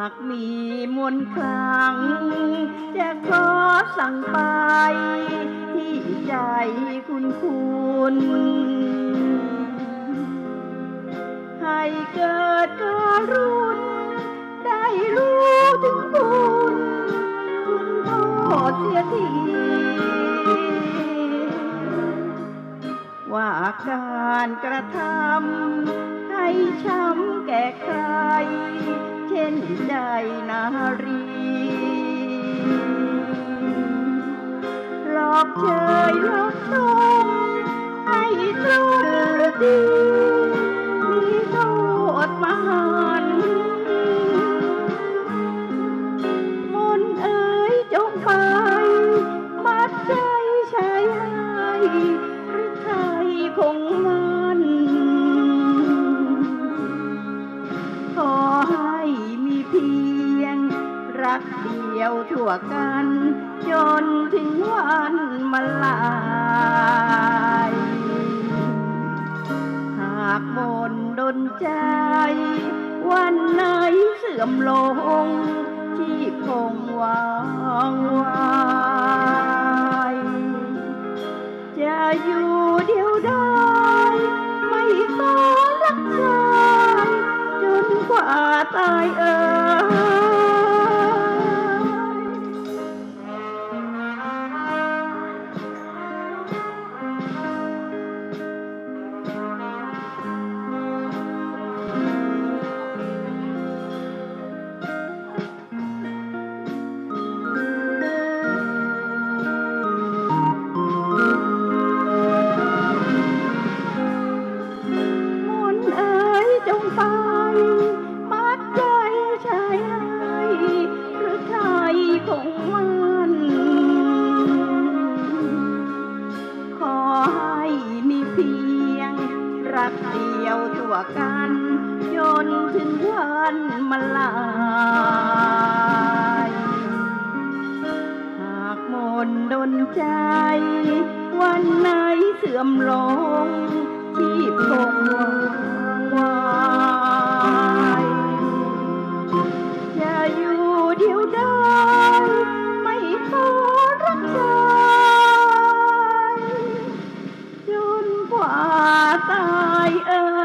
ากมนต์คลัง จะขอสั่งไป ที่ใจคุณคุณให้เกิดกรุณได้รู้ถึงบุญคุณพ่อเสียทีว่าการกระทำให้ช้ำแก่ใคร นใจนารีหลอกเชยหลอกชมให้ตรุลดีักเดียวทั่วกัน จนถึงวันมาลายหากบนดนใจ วันไหนเสื่อมลงที่คงว สียง รักเดียวตัวกันจนถึงวันมาลายหากมนดนใจ วันไหนเสื่อมลงที่พง 在。